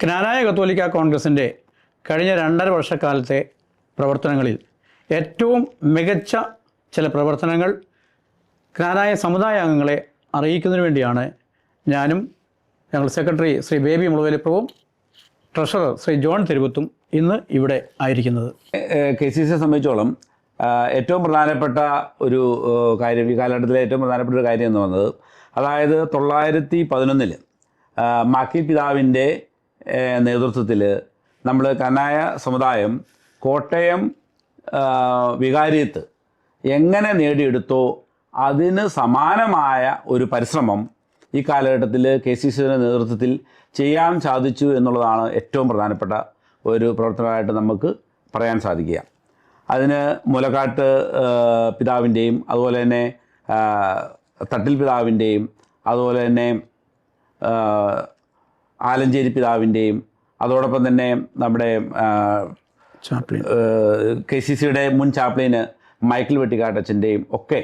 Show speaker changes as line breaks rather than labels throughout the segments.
ജ്ഞാനായ കത്തോലിക്ക കോൺഗ്രസിന്റെ കഴിഞ്ഞ രണ്ടര വർഷക്കാലത്തെ പ്രവർത്തനങ്ങളിൽ ഏറ്റവും മികച്ച ചില പ്രവർത്തനങ്ങൾ ജ്ഞാനായ സമുദായ അംഗങ്ങളെ അറിയിക്കുന്നതിന് വേണ്ടിയാണ് ഞാനും ഞങ്ങൾ സെക്രട്ടറി ശ്രീ ബേബി മുളവേലിപ്പുറവും ട്രഷറർ ശ്രീ ജോൺ തെരുവത്തും ഇന്ന് ഇവിടെ ആയിരിക്കുന്നത്.
കെ സി സിയെ സംബന്ധിച്ചോളം ഏറ്റവും പ്രധാനപ്പെട്ട ഒരു കാര്യം ഈ കാലഘട്ടത്തിലെ ഏറ്റവും പ്രധാനപ്പെട്ട ഒരു കാര്യം എന്ന് പറഞ്ഞത് അതായത് തൊള്ളായിരത്തി പതിനൊന്നിൽ മാക്കി പിതാവിന്റെ നേതൃത്വത്തിൽ നമ്മൾ കനായ സമുദായം കോട്ടയം വികാരിയത്ത് എങ്ങനെ നേടിയെടുത്തോ അതിന് സമാനമായ ഒരു പരിശ്രമം ഈ കാലഘട്ടത്തിൽ കെ സി സിയുടെ നേതൃത്വത്തിൽ ചെയ്യാൻ സാധിച്ചു എന്നുള്ളതാണ് ഏറ്റവും പ്രധാനപ്പെട്ട ഒരു പ്രവർത്തനമായിട്ട് നമുക്ക് പറയാൻ സാധിക്കുക. അതിന് മുലക്കാട്ട് പിതാവിന്റെയും അതുപോലെ തന്നെ തട്ടിൽ പിതാവിന്റെയും അതുപോലെ തന്നെ ആലഞ്ചേരി പിതാവിന്റെയും അതോടൊപ്പം തന്നെ നമ്മുടെ
ചാപ്ലിൻ.
കെ സി സിയുടെ മുൻ ചാപ്ലിന് മൈക്കിൾ വെട്ടിക്കാട്ടച്ചന്റെയും ഒക്കെ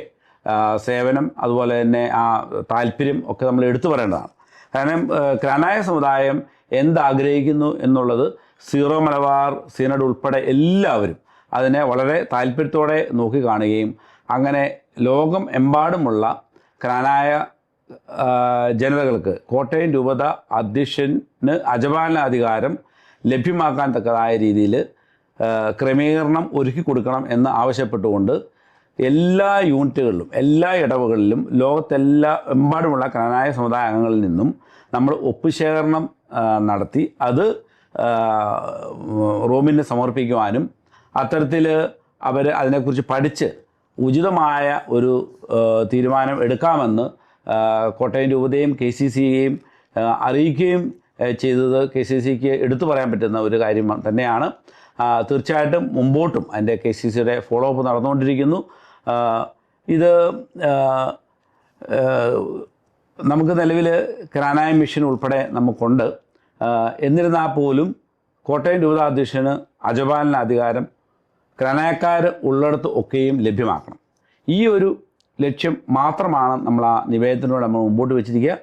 സേവനം അതുപോലെ തന്നെ ആ താല്പര്യം ഒക്കെ നമ്മൾ എടുത്തു പറയേണ്ടതാണ്. കാരണം ക്രാനായ സമുദായം എന്താഗ്രഹിക്കുന്നു എന്നുള്ളത് സീറോ മലബാർ സീനഡ് ഉൾപ്പെടെ എല്ലാവരും അതിനെ വളരെ താല്പര്യത്തോടെ നോക്കി കാണുകയും അങ്ങനെ ലോകം എമ്പാടുമുള്ള ക്രാനായ ജനതകൾക്ക് കോട്ടയം രൂപത അധ്യക്ഷന് അജപാലന അധികാരം ലഭ്യമാക്കാൻ തക്കതായ രീതിയിൽ ക്രമീകരണം ഒരുക്കി കൊടുക്കണം എന്ന് ആവശ്യപ്പെട്ടുകൊണ്ട് എല്ലാ യൂണിറ്റുകളിലും എല്ലാ ഇടവുകളിലും ലോകത്തെല്ലാ എമ്പാടുമുള്ള ക്രനായ സമുദായ അംഗങ്ങളിൽ നിന്നും നമ്മൾ ഒപ്പുശേഖരണം ശേഖരണം നടത്തി. അത് റോമിന് സമർപ്പിക്കുവാനും അത്തരത്തിൽ അവർ അതിനെക്കുറിച്ച് പഠിച്ച് ഉചിതമായ ഒരു തീരുമാനം എടുക്കാമെന്ന് കോട്ടയം രൂപതയും കെ സി സിയെയും അറിയിക്കുകയും ചെയ്തത് കെ സി സിക്ക് എടുത്തു പറയാൻ പറ്റുന്ന ഒരു കാര്യം തന്നെയാണ്. തീർച്ചയായിട്ടും മുമ്പോട്ടും അതിന്റെ കെ സി സിയുടെ ഫോളോ അപ്പ് നടന്നുകൊണ്ടിരിക്കുന്നു ഇത് നമുക്ക് നിലവിൽ ക്രാനായ മിഷൻ ഉൾപ്പെടെ നമുക്കുണ്ട്. എന്നിരുന്നാൽ പോലും കോട്ടയം രൂപതാധ്യക്ഷന് അജപാലന അധികാരം ക്രാനായക്കാർ ഉള്ളിടത്ത് ഒക്കെയും ലഭ്യമാക്കണം. ഈ ഒരു ലക്ഷ്യം മാത്രമാണ് നമ്മൾ ആ നിവേദനത്തോടെ നമ്മൾ മുമ്പോട്ട് വെച്ചിരിക്കുക.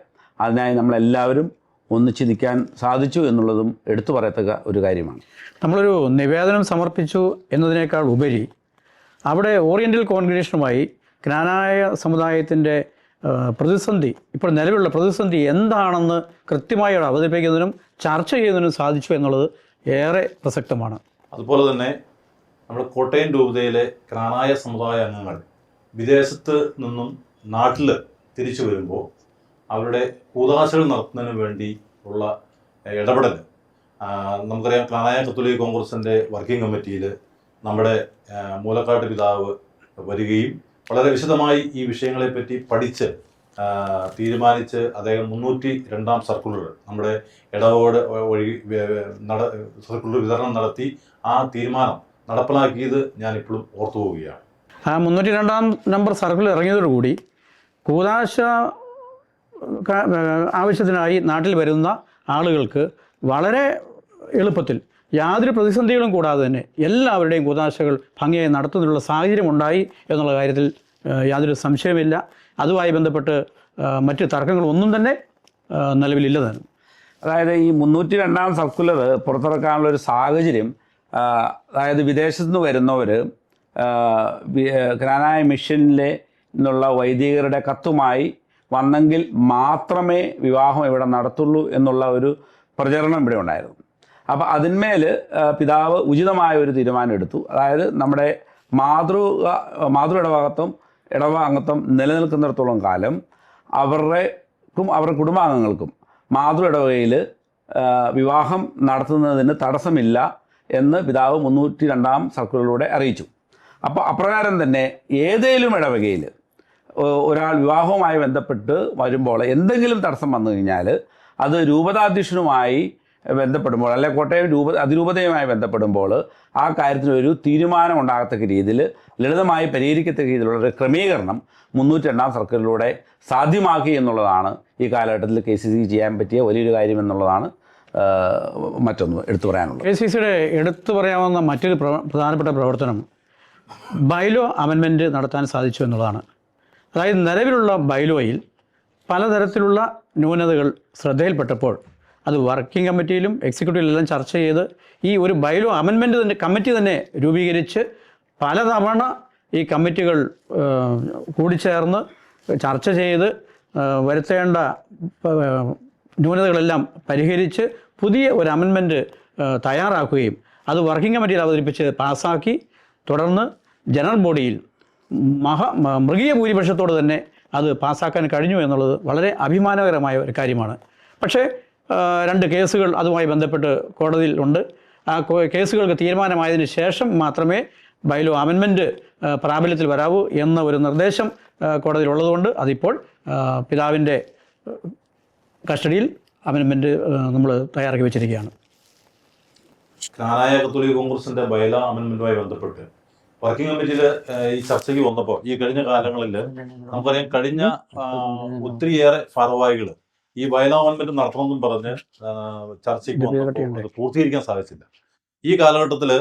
അതിനായി നമ്മളെല്ലാവരും ഒന്നിച്ച് നിൽക്കാൻ സാധിച്ചു എന്നുള്ളതും എടുത്തു പറയത്തക്ക ഒരു കാര്യമാണ്.
നമ്മളൊരു നിവേദനം സമർപ്പിച്ചു എന്നതിനേക്കാൾ ഉപരി അവിടെ ഓറിയന്റൽ കോൺഗ്രേഷനുമായി ജ്ഞാനായ സമുദായത്തിന്റെ പ്രതിസന്ധി ഇപ്പോൾ നിലവിലുള്ള പ്രതിസന്ധി എന്താണെന്ന് കൃത്യമായി അവിടെ അവതരിപ്പിക്കുന്നതിനും ചർച്ച ചെയ്യുന്നതിനും സാധിച്ചു എന്നുള്ളത് ഏറെ പ്രസക്തമാണ്.
അതുപോലെ തന്നെ നമ്മുടെ കോട്ടയം രൂപതയിലെ ക്രാനായ സമുദായ അംഗങ്ങൾ വിദേശത്ത് നിന്നും നാട്ടിൽ തിരിച്ചു വരുമ്പോൾ അവരുടെ കൂതാശകൾ നടത്തുന്നതിന് വേണ്ടി ഉള്ള ഇടപെടൽ നമുക്കറിയാം പ്രണയ കത്തോലിക് കോൺഗ്രസിന്റെ വർക്കിംഗ് കമ്മിറ്റിയിൽ നമ്മുടെ മൂലക്കാട്ട് പിതാവ് വരികയും വളരെ വിശദമായി ഈ വിഷയങ്ങളെപ്പറ്റി പഠിച്ച് തീരുമാനിച്ച് അദ്ദേഹം മുന്നൂറ്റി രണ്ടാം സർക്കുലർ നമ്മുടെ ഇടവോട് വഴി നട സർക്കുലർ വിതരണം നടത്തി ആ തീരുമാനം നടപ്പിലാക്കിയത് ഞാനിപ്പോഴും ഓർത്തു പോവുകയാണ്
ആ മുന്നൂറ്റി രണ്ടാം നമ്പർ സർക്കിൾ ഇറങ്ങിയതോടുകൂടി കൂതാശ ആവശ്യത്തിനായി നാട്ടിൽ വരുന്ന ആളുകൾക്ക് വളരെ എളുപ്പത്തിൽ യാതൊരു പ്രതിസന്ധികളും കൂടാതെ തന്നെ എല്ലാവരുടെയും കൂതാശകൾ ഭംഗിയായി നടത്തുന്നതിനുള്ള സാഹചര്യം ഉണ്ടായി എന്നുള്ള കാര്യത്തിൽ യാതൊരു സംശയമില്ല അതുമായി ബന്ധപ്പെട്ട് മറ്റ് തർക്കങ്ങളൊന്നും തന്നെ നിലവിലില്ല തന്നെ
അതായത് ഈ മുന്നൂറ്റി രണ്ടാം സർക്കുലർ പുറത്തിറക്കാനുള്ള ഒരു സാഹചര്യം അതായത് വിദേശത്തു നിന്ന് വരുന്നവർ ഗ്രാനായ മിഷനിലെ നിന്നുള്ള വൈദികരുടെ കത്തുമായി വന്നെങ്കിൽ മാത്രമേ വിവാഹം ഇവിടെ നടത്തുള്ളൂ എന്നുള്ള ഒരു പ്രചരണം ഇവിടെ ഉണ്ടായിരുന്നു. അപ്പോൾ അതിന്മേൽ പിതാവ് ഉചിതമായ ഒരു തീരുമാനം എടുത്തു അതായത് നമ്മുടെ മാതൃ മാതൃ ഇടവാകത്വം ഇടവാംഗത്വം നിലനിൽക്കുന്നിടത്തോളം കാലം അവരുടെക്കും അവരുടെ കുടുംബാംഗങ്ങൾക്കും മാതൃ ഇടവകയിൽ വിവാഹം നടത്തുന്നതിന് തടസ്സമില്ല എന്ന് പിതാവ് മുന്നൂറ്റി രണ്ടാം സർക്കിളിലൂടെ അറിയിച്ചു. അപ്പോൾ അപ്രകാരം തന്നെ ഏതേലും ഇടവകയിൽ ഒരാൾ വിവാഹവുമായി ബന്ധപ്പെട്ട് വരുമ്പോൾ എന്തെങ്കിലും തടസ്സം വന്നു കഴിഞ്ഞാൽ അത് രൂപതാധ്യക്ഷനുമായി ബന്ധപ്പെടുമ്പോൾ അല്ലെ കോട്ടയം രൂപ അതിരൂപതയുമായി ബന്ധപ്പെടുമ്പോൾ ആ കാര്യത്തിനൊരു തീരുമാനം ഉണ്ടാകത്തക്ക രീതിയിൽ ലളിതമായി പരിഹരിക്കത്തക്ക രീതിയിലുള്ള ഒരു ക്രമീകരണം മുന്നൂറ്റി രണ്ടാം സർക്കിളിലൂടെ സാധ്യമാക്കി എന്നുള്ളതാണ് ഈ കാലഘട്ടത്തിൽ കെ സി സി ചെയ്യാൻ പറ്റിയ വലിയൊരു കാര്യം എന്നുള്ളതാണ് മറ്റൊന്ന് എടുത്തു പറയാനുള്ളത്.
കെ സി സിയുടെ എടുത്തു പറയാവുന്ന മറ്റൊരു പ്രധാനപ്പെട്ട പ്രവർത്തനം ബൈലോ അമെൻമെന്റ് നടത്താൻ സാധിച്ചു എന്നുള്ളതാണ്. അതായത് നിലവിലുള്ള ബൈലോയിൽ പലതരത്തിലുള്ള ന്യൂനതകൾ ശ്രദ്ധയിൽപ്പെട്ടപ്പോൾ അത് വർക്കിംഗ് കമ്മിറ്റിയിലും എക്സിക്യൂട്ടീവിലെല്ലാം ചർച്ച ചെയ്ത് ഈ ഒരു ബൈലോ അമെൻമെന്റ് തന്നെ കമ്മിറ്റി തന്നെ രൂപീകരിച്ച് പലതവണ ഈ കമ്മിറ്റികൾ കൂടിച്ചേർന്ന് ചർച്ച ചെയ്ത് വരുത്തേണ്ട ന്യൂനതകളെല്ലാം പരിഹരിച്ച് പുതിയ ഒരു അമെൻമെന്റ് തയ്യാറാക്കുകയും അത് വർക്കിംഗ് കമ്മിറ്റിയിൽ അവതരിപ്പിച്ച് പാസ്സാക്കി തുടർന്ന് ജനറൽ ബോഡിയിൽ മഹ മൃഗീയ ഭൂരിപക്ഷത്തോട് തന്നെ അത് പാസ്സാക്കാൻ കഴിഞ്ഞു എന്നുള്ളത് വളരെ അഭിമാനകരമായ ഒരു കാര്യമാണ്. പക്ഷേ രണ്ട് കേസുകൾ അതുമായി ബന്ധപ്പെട്ട് കോടതിയിൽ ഉണ്ട്. ആ കേസുകൾക്ക് തീരുമാനമായതിനു ശേഷം മാത്രമേ ബൈലോ അമെൻമെന്റ് പ്രാബല്യത്തിൽ വരാവൂ എന്ന ഒരു നിർദ്ദേശം കോടതിയിൽ ഉള്ളതുകൊണ്ട് അതിപ്പോൾ പിതാവിന്റെ കസ്റ്റഡിയിൽ അമെൻമെന്റ് നമ്മൾ തയ്യാറാക്കി വെച്ചിരിക്കുകയാണ്.
കാനായ കത്തോലിക്ക കോൺഗ്രസിന്റെ ബൈലോ അമെന്റ്മെന്റുമായി ബന്ധപ്പെട്ട് വർക്കിംഗ് കമ്മിറ്റിയിൽ ഈ ചർച്ചയ്ക്ക് വന്നപ്പോൾ ഈ കഴിഞ്ഞ കാലങ്ങളിൽ നമുക്കറിയാം കഴിഞ്ഞ ഒത്തിരിയേറെ ഭാരവാഹികൾ ഈ ബയല ഗവൺമെന്റ് നടത്തണമെന്നും പറഞ്ഞ് ചർച്ചയ്ക്ക് വന്നപ്പോൾ അത് പൂർത്തീകരിക്കാൻ സാധിച്ചില്ല. ഈ കാലഘട്ടത്തിൽ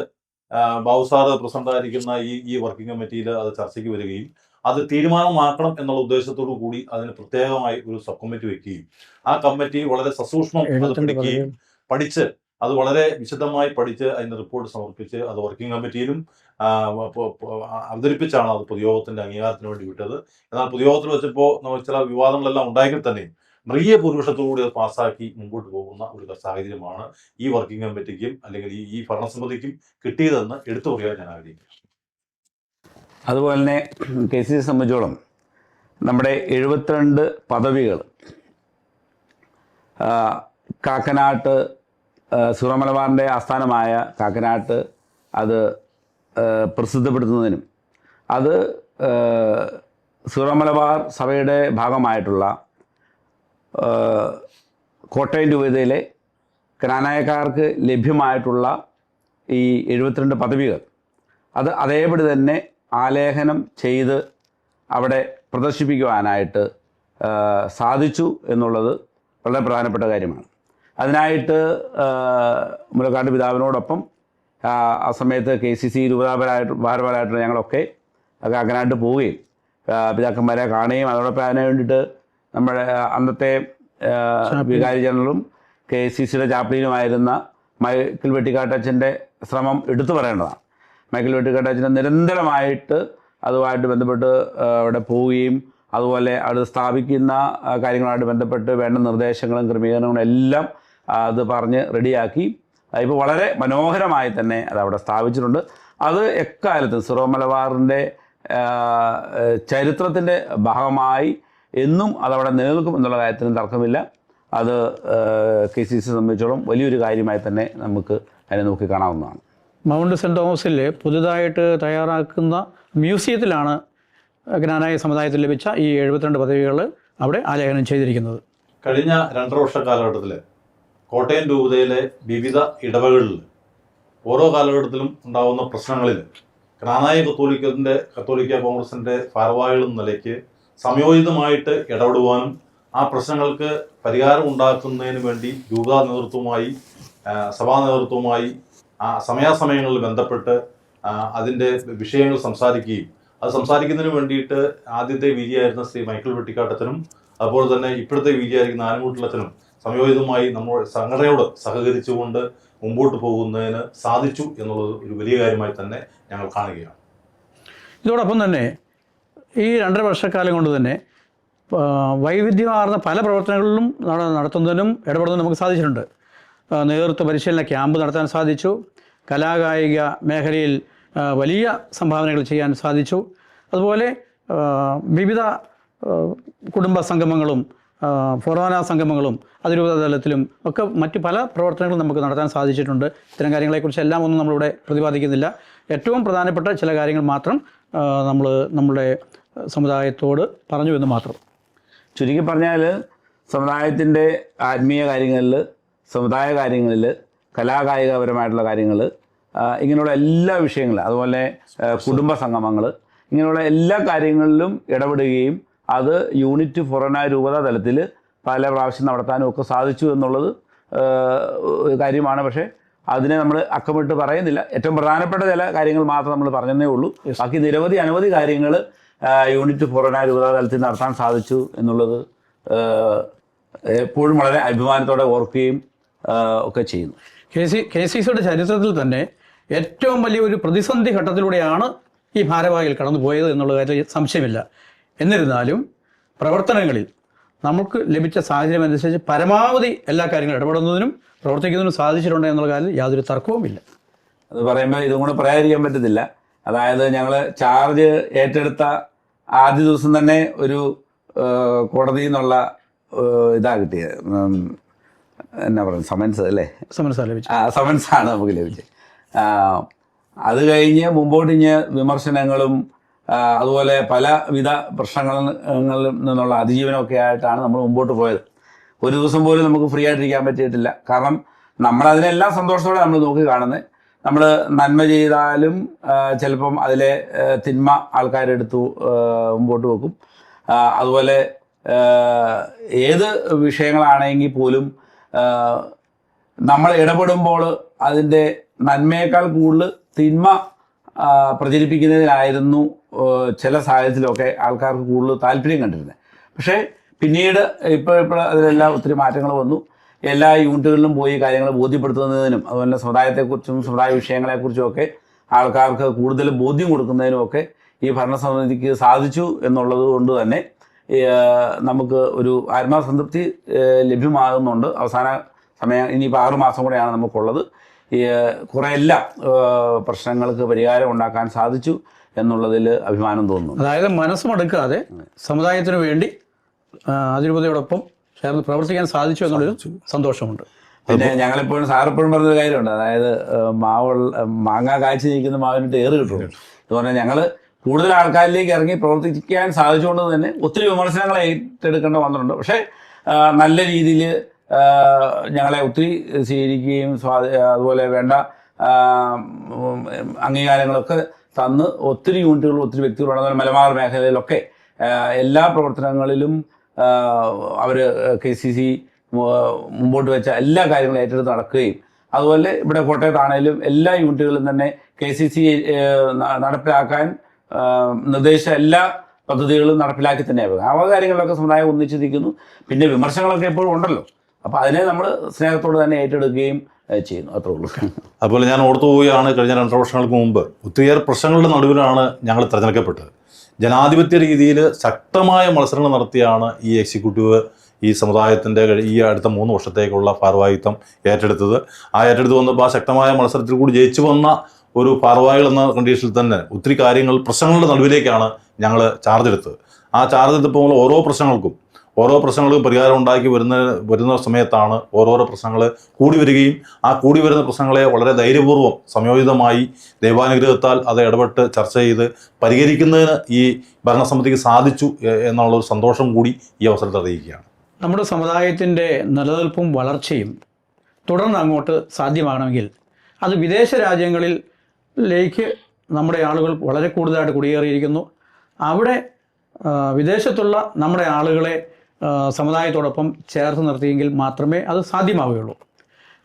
ബാബുസാർ പ്രസിഡന്റായിരിക്കുന്ന ഈ ഈ വർക്കിംഗ് കമ്മിറ്റിയിൽ അത് ചർച്ചയ്ക്ക് വരികയും അത് തീരുമാനമാക്കണം എന്നുള്ള ഉദ്ദേശത്തോടു കൂടി അതിന് പ്രത്യേകമായി ഒരു സബ് കമ്മിറ്റി വയ്ക്കുകയും ആ കമ്മിറ്റി വളരെ സസൂക്ഷ്മം പഠിക്കുകയും പഠിച്ച് അത് വളരെ വിശദമായി പഠിച്ച് അതിന്റെ റിപ്പോർട്ട് സമർപ്പിച്ച് അത് വർക്കിംഗ് കമ്മിറ്റിയിലും അവതരിപ്പിച്ചാണ് അത് പൊതുയോഗത്തിന്റെ അംഗീകാരത്തിന് വേണ്ടി വിട്ടത്. എന്നാൽ പൊതുയോഗത്തിൽ വെച്ചപ്പോൾ നമുക്ക് ചില വിവാദങ്ങളെല്ലാം ഉണ്ടായെങ്കിൽ തന്നെ മൃഗീയ ഭൂരിപക്ഷത്തോടുകൂടി അത് പാസ്സാക്കി മുമ്പോട്ട് പോകുന്ന ഒരു സാഹചര്യമാണ് ഈ വർക്കിംഗ് കമ്മിറ്റിക്കും അല്ലെങ്കിൽ ഈ ഈ ഭരണസമിതിക്കും കിട്ടിയതെന്ന് എടുത്തു പറയാൻ ഞാൻ ആഗ്രഹിക്കുന്നു.
അതുപോലെ തന്നെ കെ സി സി സംബന്ധിച്ചോളം നമ്മുടെ എഴുപത്തിരണ്ട് പദവികൾ കാക്കനാട്ട് സുറമലബാറിന്റെ ആസ്ഥാനമായ കാക്കനാട്ട് അത് പ്രസിദ്ധപ്പെടുത്തുന്നതിനും അത് സുറമലബാർ സഭയുടെ ഭാഗമായിട്ടുള്ള കോട്ടയം രൂപതയിലെ കനാനായക്കാർക്ക് ലഭ്യമായിട്ടുള്ള ഈ എഴുപത്തിരണ്ട് പദവികൾ. അത് അതേപടി തന്നെ ആലേഖനം ചെയ്ത് അവിടെ പ്രദർശിപ്പിക്കുവാനായിട്ട് സാധിച്ചു എന്നുള്ളത് വളരെ പ്രധാനപ്പെട്ട കാര്യമാണ്. അതിനായിട്ട് ആ, മുലക്കാട്ട് പിതാവിനോടൊപ്പം ആ, സമയത്ത് കെ സി സി രൂപതാപരായിട്ട് ഭാരവാരായിട്ടുള്ള ഞങ്ങളൊക്കെ കാക്കനാട്ട് പോവുകയും പിതാക്കന്മാരെ കാണുകയും അതോടൊപ്പം അതിനു വേണ്ടിയിട്ട് നമ്മുടെ അന്നത്തെ വികാരി ജനറലും കെ സി സിയുടെ ചാപ്ലീനുമായിരുന്ന മൈക്കിൾ വെട്ടിക്കാട്ടച്ചന്റെ ശ്രമം എടുത്തു പറയേണ്ടതാണ്. മൈക്കിൾ വെട്ടിക്കാട്ടച്ചന്റെ നിരന്തരമായിട്ട് അതുമായിട്ട് ബന്ധപ്പെട്ട് അവിടെ പോവുകയും അതുപോലെ അത് സ്ഥാപിക്കുന്ന കാര്യങ്ങളായിട്ട് കാര്യങ്ങളുമായിട്ട് ബന്ധപ്പെട്ട് വേണ്ട നിർദ്ദേശങ്ങളും ക്രമീകരണങ്ങളും എല്ലാം അത് പറഞ്ഞ് റെഡിയാക്കി. ഇപ്പോൾ വളരെ മനോഹരമായി തന്നെ അത് അവിടെ സ്ഥാപിച്ചിട്ടുണ്ട്. അത് എക്കാലത്തും സിറോ മലബാറിന്റെ ചരിത്രത്തിന്റെ ഭാഗമായി എന്നും അതവിടെ നിലനിൽക്കും എന്നുള്ള കാര്യത്തിനും തർക്കമില്ല. അത് കെ സി സി സംബന്ധിച്ചോളം വലിയൊരു കാര്യമായി തന്നെ നമുക്ക് അതിനെ നോക്കി കാണാവുന്നതാണ്.
മൗണ്ട് സെന്റ് തോമസിൽ പുതുതായിട്ട് തയ്യാറാക്കുന്ന മ്യൂസിയത്തിലാണ് ജ്ഞാനായ സമുദായത്തിൽ ലഭിച്ച ഈ എഴുപത്തിരണ്ട് പദവികൾ അവിടെ ആലേഖനം ചെയ്തിരിക്കുന്നത്.
കഴിഞ്ഞ രണ്ടര വർഷ കാലഘട്ടത്തിൽ കോട്ടയം രൂപതയിലെ വിവിധ ഇടവകളിൽ ഓരോ കാലഘട്ടത്തിലും ഉണ്ടാകുന്ന പ്രശ്നങ്ങളിൽ ക്രാനായ കത്തോലിക്കത്തിന്റെ കത്തോലിക്ക കോൺഗ്രസിന്റെ ഭാരവാഹികൾ എന്ന നിലയ്ക്ക് സംയോജിതമായിട്ട് ഇടപെടുവാനും ആ പ്രശ്നങ്ങൾക്ക് പരിഹാരം ഉണ്ടാക്കുന്നതിന് വേണ്ടി രൂപതാ നേതൃത്വവുമായി സഭാ നേതൃത്വവുമായി ആ സമയാസമയങ്ങളിൽ ബന്ധപ്പെട്ട് അതിന്റെ വിഷയങ്ങൾ സംസാരിക്കുകയും അത് സംസാരിക്കുന്നതിന് വേണ്ടിയിട്ട് ആദ്യത്തെ വിധിയായിരുന്ന ശ്രീ മൈക്കിൾ വെട്ടിക്കാട്ടത്തിനും അതുപോലെ തന്നെ ഇപ്പോഴത്തെ വിധിയായിരിക്കുന്ന ആനമൂട്ടിലച്ചനും സംയോജിതമായി നമ്മൾ സംഘടനയോട് സഹകരിച്ചുകൊണ്ട് മുമ്പോട്ട് പോകുന്നതിന് സാധിച്ചു എന്നുള്ളത് ഒരു വലിയ കാര്യമായി തന്നെ ഞങ്ങൾ കാണുകയാണ്.
ഇതോടൊപ്പം തന്നെ ഈ രണ്ടര വർഷക്കാലം കൊണ്ട് തന്നെ വൈവിധ്യമാർന്ന പല പ്രവർത്തനങ്ങളിലും നട- നടത്തുന്നതിനും ഇടപെടുന്നതിനും നമുക്ക് സാധിച്ചിട്ടുണ്ട്. നേതൃത്വ പരിശീലന ക്യാമ്പ് നടത്താൻ സാധിച്ചു. കലാകായിക മേഖലയിൽ വലിയ സംഭാവനകൾ ചെയ്യാൻ സാധിച്ചു. അതുപോലെ വിവിധ കുടുംബ സംഗമങ്ങളും ഫൊറോന സംഗമങ്ങളും അതിരൂപത തലത്തിലും ഒക്കെ മറ്റ് പല പ്രവർത്തനങ്ങളും നമുക്ക് നടത്താൻ സാധിച്ചിട്ടുണ്ട്. ഇത്തരം കാര്യങ്ങളെക്കുറിച്ച് എല്ലാം ഒന്നും നമ്മളിവിടെ പ്രതിപാദിക്കുന്നില്ല. ഏറ്റവും പ്രധാനപ്പെട്ട ചില കാര്യങ്ങൾ മാത്രം നമ്മൾ നമ്മുടെ സമുദായത്തോട് പറഞ്ഞു എന്ന് മാത്രം.
ചുരുക്കി പറഞ്ഞാൽ സമുദായത്തിന്റെ ആത്മീയ കാര്യങ്ങളിൽ സമുദായ കാര്യങ്ങളിൽ കലാകായികപരമായിട്ടുള്ള കാര്യങ്ങൾ ഇങ്ങനെയുള്ള എല്ലാ വിഷയങ്ങളും അതുപോലെ കുടുംബ സംഗമങ്ങൾ ഇങ്ങനെയുള്ള എല്ലാ കാര്യങ്ങളിലും ഇടപെടുകയും അത് യൂണിറ്റ് ഫൊറന രൂപത തലത്തിൽ പല പ്രാവശ്യം നടത്താനും ഒക്കെ സാധിച്ചു എന്നുള്ളത് കാര്യമാണ്. പക്ഷേ അതിനെ നമ്മൾ അക്കമിട്ട് പറയുന്നില്ല. ഏറ്റവും പ്രധാനപ്പെട്ട ചില കാര്യങ്ങൾ മാത്രം നമ്മൾ പറഞ്ഞതേ ഉള്ളൂ. ബാക്കി നിരവധി അനവധി കാര്യങ്ങൾ യൂണിറ്റ് ഫൊറന രൂപത തലത്തിൽ നടത്താൻ സാധിച്ചു എന്നുള്ളത് എപ്പോഴും വളരെ അഭിമാനത്തോടെ ഓർക്കുകയും ഒക്കെ ചെയ്യുന്നു.
കെ സി കെ സി സിയുടെ ചരിത്രത്തിൽ തന്നെ ഏറ്റവും വലിയ ഒരു പ്രതിസന്ധി ഘട്ടത്തിലൂടെയാണ് ഈ ഭാരവാഹികൾ കടന്നുപോയത് എന്നുള്ള കാര്യത്തിൽ സംശയമില്ല. എന്നിരുന്നാലും പ്രവർത്തനങ്ങളിൽ നമുക്ക് ലഭിച്ച സാഹചര്യം അനുസരിച്ച് പരമാവധി എല്ലാ കാര്യങ്ങളും ഇടപെടുന്നതിനും പ്രവർത്തിക്കുന്നതിനും സാധിച്ചിട്ടുണ്ട് എന്നുള്ള കാര്യത്തിൽ യാതൊരു തർക്കവുമില്ല
അത് പറയുമ്പോൾ ഇതും കൂടെ പറയാതിരിക്കാൻ പറ്റത്തില്ല. അതായത് ഞങ്ങൾ ചാർജ് ഏറ്റെടുത്ത ആദ്യ ദിവസം തന്നെ ഒരു കോടതിയിൽ നിന്നുള്ള ഇതാ കിട്ടിയത് എന്നാ പറയുക സമൻസ് അല്ലേ?
സമരസാല ലഭിച്ചു.
ആ സമൻസ് ആണ് നമുക്ക് ലഭിച്ചത്. അത് കഴിഞ്ഞ് മുമ്പോട്ട് ഇഞ്ഞ് വിമർശനങ്ങളും അതുപോലെ പലവിധ പ്രശ്നങ്ങളിൽ നിന്നുള്ള അതിജീവനമൊക്കെ ആയിട്ടാണ് നമ്മൾ മുമ്പോട്ട് പോയത്. ഒരു ദിവസം പോലും നമുക്ക് ഫ്രീ ആയിട്ടിരിക്കാൻ പറ്റിയിട്ടില്ല. കാരണം നമ്മളതിനെല്ലാം സന്തോഷത്തോടെ നമ്മൾ നോക്കി കാണുന്നത് നമ്മൾ നന്മ ചെയ്താലും ചിലപ്പം അതിലെ തിന്മ ആൾക്കാരെടുത്തു മുമ്പോട്ട് വെക്കും. അതുപോലെ ഏത് വിഷയങ്ങളാണെങ്കിൽ പോലും നമ്മൾ ഇടപെടുമ്പോൾ അതിന്റെ നന്മയേക്കാൾ കൂടുതൽ തിന്മ ആ, ചില സാഹചര്യത്തിലൊക്കെ ആൾക്കാർക്ക് കൂടുതൽ താല്പര്യം കണ്ടിരുന്നത്. പക്ഷേ പിന്നീട് ഇപ്പോൾ ഇപ്പോൾ അതിലെല്ലാം ഒത്തിരി മാറ്റങ്ങൾ വന്നു. എല്ലാ യൂണിറ്റുകളിലും പോയി കാര്യങ്ങൾ ബോധ്യപ്പെടുത്തുന്നതിനും അതുപോലെ സമുദായത്തെക്കുറിച്ചും സമുദായ വിഷയങ്ങളെക്കുറിച്ചും ഒക്കെ ആൾക്കാർക്ക് കൂടുതൽ ബോധ്യം കൊടുക്കുന്നതിനും ഒക്കെ ഈ ഭരണസമിതിക്ക് സാധിച്ചു എന്നുള്ളത് കൊണ്ട് തന്നെ നമുക്ക് ഒരു ആത്മാസംതൃപ്തി ലഭ്യമാകുന്നുണ്ട്. അവസാന സമയം ഇനിയിപ്പോൾ ആറ് മാസം കൂടെയാണ് നമുക്കുള്ളത്. കുറേ എല്ലാം പ്രശ്നങ്ങൾക്ക് പരിഹാരം ഉണ്ടാക്കാൻ സാധിച്ചു എന്നുള്ളതിൽ അഭിമാനം തോന്നുന്നു.
അതായത് മനസ്സുമടുക്കാതെ സമുദായത്തിന് വേണ്ടി അതിരൂപതയോടൊപ്പം ചേർന്ന് പ്രവർത്തിക്കാൻ സാധിച്ചു എന്നുള്ളൊരു സന്തോഷമുണ്ട്.
പിന്നെ ഞങ്ങളെപ്പോഴും സാറെപ്പോഴും പറഞ്ഞൊരു കാര്യമുണ്ട്. അതായത് മാവ് മാവുള്ള മാങ്ങ കാഴ്ച നിൽക്കുന്ന മാവിനിട്ട് ഏറ് കിട്ടും എന്ന് പറഞ്ഞാൽ ഞങ്ങൾ കൂടുതൽ ആൾക്കാരിലേക്ക് ഇറങ്ങി പ്രവർത്തിക്കാൻ സാധിച്ചുകൊണ്ട് തന്നെ ഒത്തിരി വിമർശനങ്ങൾ ഏറ്റെടുക്കേണ്ട വന്നിട്ടുണ്ട്. പക്ഷേ നല്ല രീതിയിൽ ഞങ്ങളെ ഒത്തിരി സ്വീകരിക്കുകയും സ്വാധീ അതുപോലെ വേണ്ട അംഗീകാരങ്ങളൊക്കെ തന്ന് ഒത്തിരി യൂണിറ്റുകളും ഒത്തിരി വ്യക്തികളും അതുപോലെ മലബാർ മേഖലയിലൊക്കെ എല്ലാ പ്രവർത്തനങ്ങളിലും അവർ കെ സി സി മുമ്പോട്ട് വെച്ച എല്ലാ കാര്യങ്ങളും ഏറ്റെടുത്ത് നടക്കുകയും. അതുപോലെ ഇവിടെ കോട്ടയത്താണേലും എല്ലാ യൂണിറ്റുകളും തന്നെ കെ സി സി നടപ്പിലാക്കാൻ നിർദ്ദേശ എല്ലാ പദ്ധതികളും നടപ്പിലാക്കി തന്നെയാണ് ആ കാര്യങ്ങളിലൊക്കെ സമുദായം ഒന്നിച്ച് നിൽക്കുന്നു. പിന്നെ വിമർശനങ്ങളൊക്കെ എപ്പോഴും ഉണ്ടല്ലോ. അപ്പോൾ അതിനെ നമ്മൾ സ്നേഹത്തോട് തന്നെ ഏറ്റെടുക്കുകയും ചെയ്യുന്നു. അത്രേ ഉള്ളൂ.
അതുപോലെ ഞാൻ ഓർത്തു പോവുകയാണ് കഴിഞ്ഞ രണ്ടര വർഷങ്ങൾക്ക് മുമ്പ്. ഒത്തിരിയേറെ പ്രശ്നങ്ങളുടെ നടുവിലാണ് ഞങ്ങൾ തിരഞ്ഞെടുക്കപ്പെട്ടത്. ജനാധിപത്യ രീതിയിൽ ശക്തമായ മത്സരങ്ങൾ നടത്തിയാണ് ഈ എക്സിക്യൂട്ടീവ് ഈ സമുദായത്തിന്റെ ഈ അടുത്ത മൂന്ന് വർഷത്തേക്കുള്ള ഭാരവാഹിത്വം ഏറ്റെടുത്തത്. ആ ഏറ്റെടുത്ത് വന്നപ്പോൾ ആ ശക്തമായ മത്സരത്തിൽ കൂടി ജയിച്ചു വന്ന ഒരു ഭാരവാഹികൾ എന്ന കണ്ടീഷനിൽ തന്നെ ഒത്തിരി കാര്യങ്ങൾ പ്രശ്നങ്ങളുടെ നടുവിലേക്കാണ് ഞങ്ങൾ ചാർജ് എടുത്തത്. ആ ചാർജ് എടുത്തപ്പോൾ ഓരോ പ്രശ്നങ്ങൾക്കും ഓരോ പ്രശ്നങ്ങൾക്കും പരിഹാരം ഉണ്ടാക്കി വരുന്ന വരുന്ന സമയത്താണ് ഓരോരോ പ്രശ്നങ്ങൾ കൂടി വരികയും ആ കൂടി വരുന്ന പ്രശ്നങ്ങളെ വളരെ ധൈര്യപൂർവം സംയോജിതമായി ദൈവാനുഗ്രഹത്താൽ അത് ഇടപെട്ട് ചർച്ച ചെയ്ത് പരിഹരിക്കുന്നതിന് ഈ ഭരണസമിതിക്ക് സാധിച്ചു എന്നുള്ളൊരു സന്തോഷം കൂടി ഈ അവസരത്തിൽ അറിയിക്കുകയാണ്.
നമ്മുടെ സമുദായത്തിന്റെ നിലനിൽപ്പും വളർച്ചയും തുടർന്ന് അങ്ങോട്ട് സാധ്യമാകണമെങ്കിൽ അത് വിദേശ രാജ്യങ്ങളിലേക്ക് നമ്മുടെ ആളുകൾ വളരെ കൂടുതലായിട്ട് കുടിയേറിയിരിക്കുന്നു. അവിടെ വിദേശത്തുള്ള നമ്മുടെ ആളുകളെ സമുദായത്തോടൊപ്പം ചേർത്ത് നിർത്തിയെങ്കിൽ മാത്രമേ അത് സാധ്യമാവുകയുള്ളൂ.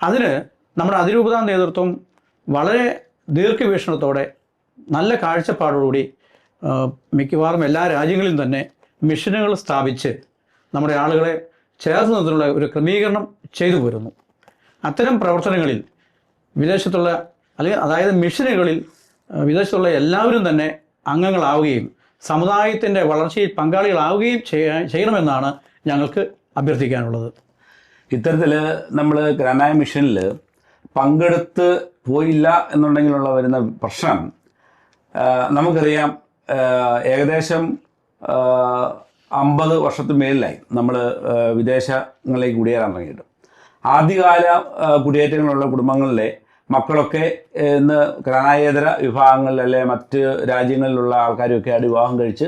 അതിന് നമ്മുടെ അതിരൂപതാ നേതൃത്വം വളരെ ദീർഘവീക്ഷണത്തോടെ നല്ല കാഴ്ചപ്പാടോടുകൂടി മിക്കവാറും എല്ലാ രാജ്യങ്ങളിലും തന്നെ മിഷനുകൾ സ്ഥാപിച്ച് നമ്മുടെ ആളുകളെ ചേർത്ത് നിർത്തുന്നുള്ള ഒരു ക്രമീകരണം ചെയ്തു പോരുന്നു. അത്തരം പ്രവർത്തനങ്ങളിൽ വിദേശത്തുള്ള അല്ലെങ്കിൽ അതായത് മിഷനുകളിൽ വിദേശത്തുള്ള എല്ലാവരും തന്നെ അംഗങ്ങളാവുകയും സമുദായത്തിന്റെ വളർച്ചയിൽ പങ്കാളികളാവുകയും ചെയ്യണമെന്നാണ് ഞങ്ങൾക്ക് അഭ്യർത്ഥിക്കാനുള്ളത്.
ഇത്തരത്തിൽ നമ്മൾ ഗ്രാനായ മിഷനിൽ പങ്കെടുത്ത് പോയില്ല എന്നുണ്ടെങ്കിലുള്ള വരുന്ന പ്രശ്നം നമുക്കറിയാം ഏകദേശം അമ്പത് വർഷത്തിന് മേലിലായി നമ്മൾ വിദേശങ്ങളിലേക്ക് കുടിയേറാൻ തുടങ്ങിയിട്ട്. ആദ്യകാല കുടിയേറ്റങ്ങളുള്ള കുടുംബങ്ങളിലെ മക്കളൊക്കെ ഇന്ന് ഗ്രാനായേതര വിഭാഗങ്ങളിൽ അല്ലെ മറ്റ് രാജ്യങ്ങളിലുള്ള ആൾക്കാരൊക്കെയായിട്ട് വിവാഹം കഴിച്ച്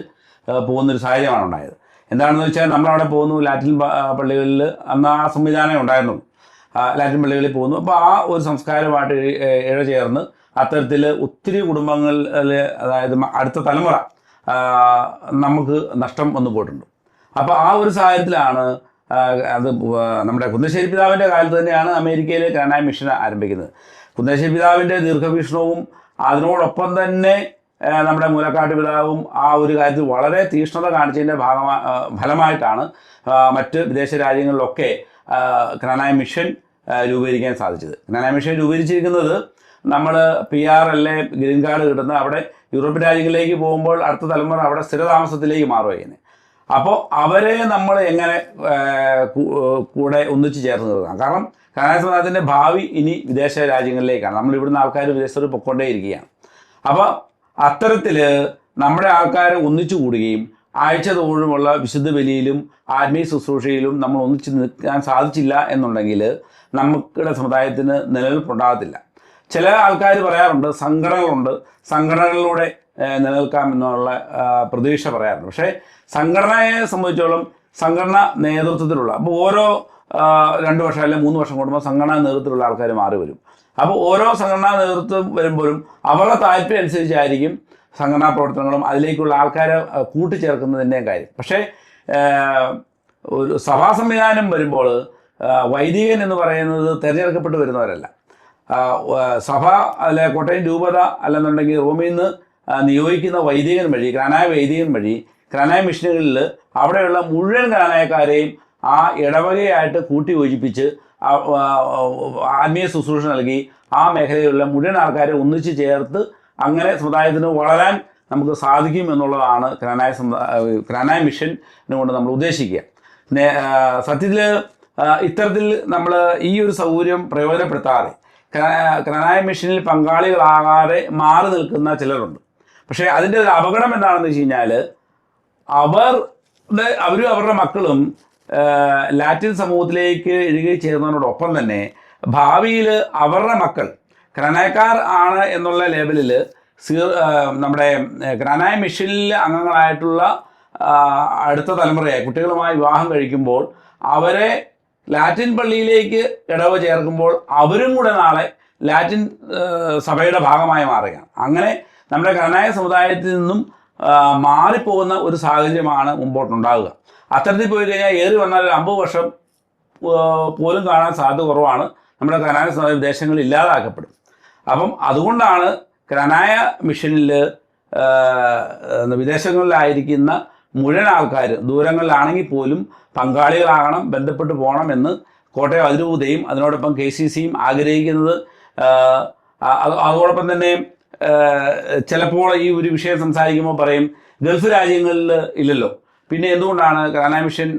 പോകുന്നൊരു സാഹചര്യമാണ് ഉണ്ടായത്. എന്താണെന്ന് വെച്ചാൽ നമ്മളവിടെ പോകുന്നു ലാറ്റിൻ പള്ളികളിൽ അന്ന് ആ സംവിധാനം ഉണ്ടായിരുന്നു. ലാറ്റിൻ പള്ളികളിൽ പോകുന്നു. അപ്പോൾ ആ ഒരു സംസ്കാരമായിട്ട് ഇഴ- ചേർന്ന് അത്തരത്തിൽ ഒത്തിരി കുടുംബങ്ങളിൽ അതായത് അടുത്ത തലമുറ നമുക്ക് നഷ്ടം വന്നു പോയിട്ടുണ്ട്. അപ്പോൾ ആ ഒരു സാഹചര്യത്തിലാണ് അത് നമ്മുടെ കുന്നശ്ശേരി പിതാവിന്റെ കാലത്ത് തന്നെയാണ് അമേരിക്കയിൽ കാനായ മിഷൻ ആരംഭിക്കുന്നത്. കുന്നശ്ശേരി പിതാവിന്റെ ദീർഘവീക്ഷണവും അതിനോടൊപ്പം തന്നെ നമ്മുടെ മൂലക്കാട്ട് പിതാവും ആ ഒരു കാര്യത്തിൽ വളരെ തീഷ്ണത കാണിച്ചതിന്റെ ഭാഗമാ ഫലമായിട്ടാണ് മറ്റ് വിദേശ രാജ്യങ്ങളിലൊക്കെ ഖനനായ മിഷൻ രൂപീകരിക്കാൻ സാധിച്ചത്. ഖനനായ മിഷൻ രൂപീകരിച്ചിരിക്കുന്നത് നമ്മൾ P R a green card കിട്ടുന്ന അവിടെ യൂറോപ്യൻ രാജ്യങ്ങളിലേക്ക് പോകുമ്പോൾ അടുത്ത തലമുറ അവിടെ സ്ഥിരതാമസത്തിലേക്ക് മാറുക ചെയ്യുന്നത് അപ്പോൾ അവരെ നമ്മൾ എങ്ങനെ കൂടെ ഒന്നിച്ച് ചേർന്ന് നിർത്താം കാരണം കനായ ഭാവി ഇനി വിദേശ രാജ്യങ്ങളിലേക്കാണ്. നമ്മൾ ഇവിടുന്ന് ആൾക്കാർ വിദേശത്തോട് പൊയ്ക്കൊണ്ടേയിരിക്കുകയാണ്. അപ്പോൾ അത്തരത്തിൽ നമ്മുടെ ആൾക്കാർ ഒന്നിച്ചു കൂടുകയും ആഴ്ച തോറുമുള്ള വിശുദ്ധ ബലിയിലും ആത്മീയ ശുശ്രൂഷയിലും നമ്മൾ ഒന്നിച്ച് നിൽക്കാൻ സാധിച്ചില്ല എന്നുണ്ടെങ്കിൽ നമ്മുടെ സമുദായത്തിന് നിലനിൽപ്പുണ്ടാകത്തില്ല ചില ആൾക്കാർ പറയാറുണ്ട് സംഘടനകളുണ്ട് സംഘടനകളിലൂടെ ഏഹ്, നിലനിൽക്കാം എന്നുള്ള പ്രതീക്ഷ പറയാറുണ്ട്. പക്ഷേ സംഘടനയെ സംബന്ധിച്ചോളം സംഘടന നേതൃത്വത്തിലുള്ള അപ്പോൾ ഓരോ രണ്ട് വർഷം അല്ലെങ്കിൽ മൂന്ന് വർഷം കൂടുമ്പോൾ സംഘടനാ നേതൃത്വത്തിലുള്ള ആൾക്കാർ മാറി വരും. അപ്പോൾ ഓരോ സംഘടനാ നേതൃത്വം വരുമ്പോഴും അവരുടെ താല്പര്യം അനുസരിച്ചായിരിക്കും സംഘടനാ പ്രവർത്തനങ്ങളും അതിലേക്കുള്ള ആൾക്കാരെ കൂട്ടിച്ചേർക്കുന്നതിന്റെയും കാര്യം. പക്ഷേ ഒരു സഭാ സംവിധാനം വരുമ്പോൾ വൈദികൻ എന്ന് പറയുന്നത് തിരഞ്ഞെടുക്കപ്പെട്ട് വരുന്നവരല്ല. സഭ അല്ലെ കോട്ടയം രൂപത അല്ലെന്നുണ്ടെങ്കിൽ റോമിൽ നിന്ന് നിയോഗിക്കുന്ന വൈദികൻ വഴി ക്രാനായ വൈദികൻ വഴി ക്രാനായ മിഷനുകളിൽ അവിടെയുള്ള മുഴുവൻ ക്രാനായക്കാരെയും ആ ഇടവകയായിട്ട് കൂട്ടി യോജിപ്പിച്ച് ആത്മീയ ശുശ്രൂഷ നൽകി ആ മേഖലയിലുള്ള മുഴുവൻ ആൾക്കാരെ ഒന്നിച്ച് ചേർത്ത് അങ്ങനെ സമുദായത്തിന് വളരാൻ നമുക്ക് സാധിക്കും എന്നുള്ളതാണ് ക്രാനായ ക്രാനായ മിഷൻ കൊണ്ട് നമ്മൾ ഉദ്ദേശിക്കുക. സത്യത്തിൽ ഇത്തരത്തിൽ നമ്മൾ ഈ ഒരു സൗകര്യം പ്രയോജനപ്പെടുത്താതെ ഖനായ മിഷനിൽ പങ്കാളികളാകാതെ മാറി നിൽക്കുന്ന ചിലരുണ്ട്. പക്ഷേ അതിന്റെ ഒരു അപകടം എന്താണെന്ന് വെച്ച് കഴിഞ്ഞാൽ അവരുടെ അവരും അവരുടെ മക്കളും ലാറ്റിൻ സമൂഹത്തിലേക്ക് എഴുകി ചേർന്നതിനോടൊപ്പം തന്നെ ഭാവിയിൽ അവരുടെ മക്കൾ ക്രനായക്കാർ ആണ് എന്നുള്ള ലേബലിൽ നമ്മുടെ ക്രനായ മിഷനിൽ അംഗങ്ങളായിട്ടുള്ള അടുത്ത തലമുറയായി കുട്ടികളുമായി വിവാഹം കഴിക്കുമ്പോൾ അവരെ ലാറ്റിൻ പള്ളിയിലേക്ക് ഇടവ് ചേർക്കുമ്പോൾ അവരും കൂടെ നാളെ ലാറ്റിൻ സഭയുടെ ഭാഗമായി മാറുകയാണ്. അങ്ങനെ നമ്മുടെ ഘനായ സമുദായത്തിൽ നിന്നും മാറിപ്പോകുന്ന ഒരു സാഹചര്യമാണ് മുമ്പോട്ടുണ്ടാകുക അത്തരത്തിൽ പോയി കഴിഞ്ഞാൽ ഏറി വന്നാൽ ഒരു അമ്പത് വർഷം പോലും കാണാൻ സാധ്യത കുറവാണ്. നമ്മുടെ ഘനായ സമുദായ ദേശങ്ങളിൽ ഇല്ലാതാക്കപ്പെടും. അപ്പം അതുകൊണ്ടാണ് ഘനായ മിഷനിൽ വിദേശങ്ങളിലായിരിക്കുന്ന മുഴുവൻ ആൾക്കാർ ദൂരങ്ങളിലാണെങ്കിൽ പോലും പങ്കാളികളാകണം ബന്ധപ്പെട്ട് പോകണം എന്ന് കോട്ടയം അതിരൂപതയും അതിനോടൊപ്പം കെ സി സിയും ആഗ്രഹിക്കുന്നത് അതോടൊപ്പം തന്നെ ചിലപ്പോൾ ഈ ഒരു വിഷയം സംസാരിക്കുമ്പോൾ പറയും ഗൾഫ് രാജ്യങ്ങളിൽ ഇല്ലല്ലോ. പിന്നെ എന്തുകൊണ്ടാണ് കാനാ മിഷൻ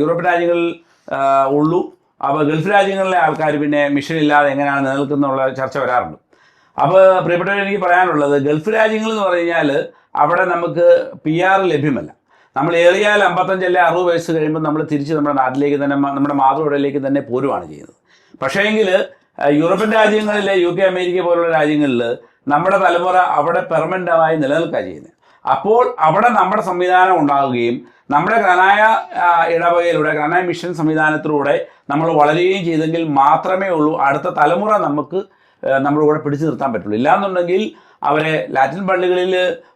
യൂറോപ്യൻ രാജ്യങ്ങളിൽ ഉള്ളു? അപ്പോൾ ഗൾഫ് രാജ്യങ്ങളിലെ ആൾക്കാർ പിന്നെ മിഷൻ ഇല്ലാതെ എങ്ങനെയാണ് നിലനിൽക്കുന്നുള്ള ചർച്ച വരാറുണ്ട്. അപ്പോൾ പ്രിയപ്പെട്ടവർ എനിക്ക് പറയാനുള്ളത് ഗൾഫ് രാജ്യങ്ങൾ എന്ന് പറഞ്ഞു കഴിഞ്ഞാൽ അവിടെ നമുക്ക് പി ആർ ലഭ്യമല്ല. നമ്മൾ ഏറിയാൽ അമ്പത്തഞ്ച് അല്ലെ അറുപത് വയസ്സ് കഴിയുമ്പോൾ നമ്മൾ തിരിച്ച് നമ്മുടെ നാട്ടിലേക്ക് തന്നെ നമ്മുടെ മാതൃവിടയിലേക്ക് തന്നെ പോരുവാണ് ചെയ്യുന്നത്. പക്ഷേ പക്ഷേങ്കിൽ യൂറോപ്യൻ രാജ്യങ്ങളിലെ യു കെ അമേരിക്ക പോലുള്ള രാജ്യങ്ങളിൽ നമ്മുടെ തലമുറ അവിടെ പെർമനന്റായി നിലനിൽക്കുക ചെയ്യുന്നത് അപ്പോൾ അവിടെ നമ്മുടെ സംവിധാനം ഉണ്ടാവുകയും നമ്മുടെ ഘനായ ഇടവകയിലൂടെ ഘനായ മിഷൻ സംവിധാനത്തിലൂടെ നമ്മൾ വളരുകയും ചെയ്തെങ്കിൽ മാത്രമേ ഉള്ളൂ അടുത്ത തലമുറ നമുക്ക് നമ്മുടെ കൂടെ പിടിച്ചു നിർത്താൻ പറ്റുള്ളൂ. ഇല്ലാന്നുണ്ടെങ്കിൽ അവരെ ലാറ്റിൻ പള്ളികളിൽ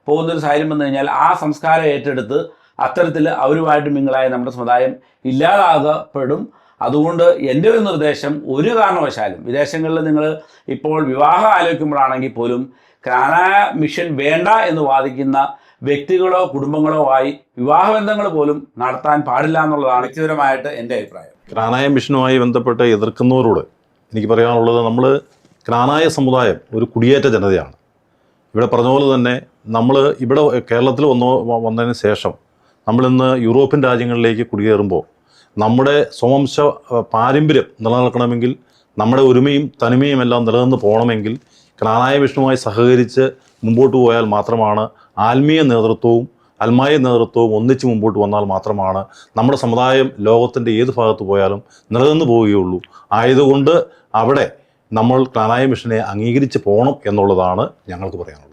പോകുന്നൊരു സാഹചര്യം വന്നു കഴിഞ്ഞാൽ ആ സംസ്കാരം ഏറ്റെടുത്ത് അത്തരത്തിൽ അവരുമായിട്ട് മിങ്ങളായ നമ്മുടെ സമുദായം ഇല്ലാതാകപ്പെടും. അതുകൊണ്ട് എന്റെ ഒരു നിർദ്ദേശം ഒരു കാരണവശാലും വിദേശങ്ങളിൽ നിങ്ങൾ ഇപ്പോൾ വിവാഹം ആലോചിക്കുമ്പോഴാണെങ്കിൽ പോലും കാനായ മിഷൻ വേണ്ട എന്ന് വാദിക്കുന്ന വ്യക്തികളോ കുടുംബങ്ങളോ ആയി വിവാഹബന്ധങ്ങൾ പോലും നടത്താൻ പാടില്ല എന്നുള്ളതാണ് വ്യക്തിപരമായിട്ട് എന്റെ അഭിപ്രായം.
ക്രാനായ മിഷനുമായി ബന്ധപ്പെട്ട് എതിർക്കുന്നവരോട് എനിക്ക് പറയാനുള്ളത് നമ്മൾ ക്രാനായ സമുദായം ഒരു കുടിയേറ്റ ജനതയാണ്. ഇവിടെ പറഞ്ഞ പോലെ തന്നെ നമ്മൾ ഇവിടെ കേരളത്തിൽ വന്നോ വന്നതിന് ശേഷം നമ്മളിന്ന് യൂറോപ്യൻ രാജ്യങ്ങളിലേക്ക് കുടിയേറുമ്പോൾ നമ്മുടെ സ്വവംശ പാരമ്പര്യം നിലനിൽക്കണമെങ്കിൽ നമ്മുടെ ഒരുമയും തനിമയും എല്ലാം നിലനിന്ന് പോകണമെങ്കിൽ ക്രാനായ വിഷ്ണുവുമായി സഹകരിച്ച് മുമ്പോട്ട് പോയാൽ മാത്രമാണ് ആത്മീയ നേതൃത്വവും അൽമായ നേതൃത്വവും ഒന്നിച്ച് മുമ്പോട്ട് വന്നാൽ മാത്രമാണ് നമ്മുടെ സമുദായം ലോകത്തിന്റെ ഏത് ഭാഗത്ത് പോയാലും നിലനിന്ന് പോവുകയുള്ളൂ. ആയതുകൊണ്ട് അവിടെ നമ്മൾ കാണായ മിഷനെ അംഗീകരിച്ച് പോകണം എന്നുള്ളതാണ് ഞങ്ങൾക്ക് പറയാനുള്ളത്.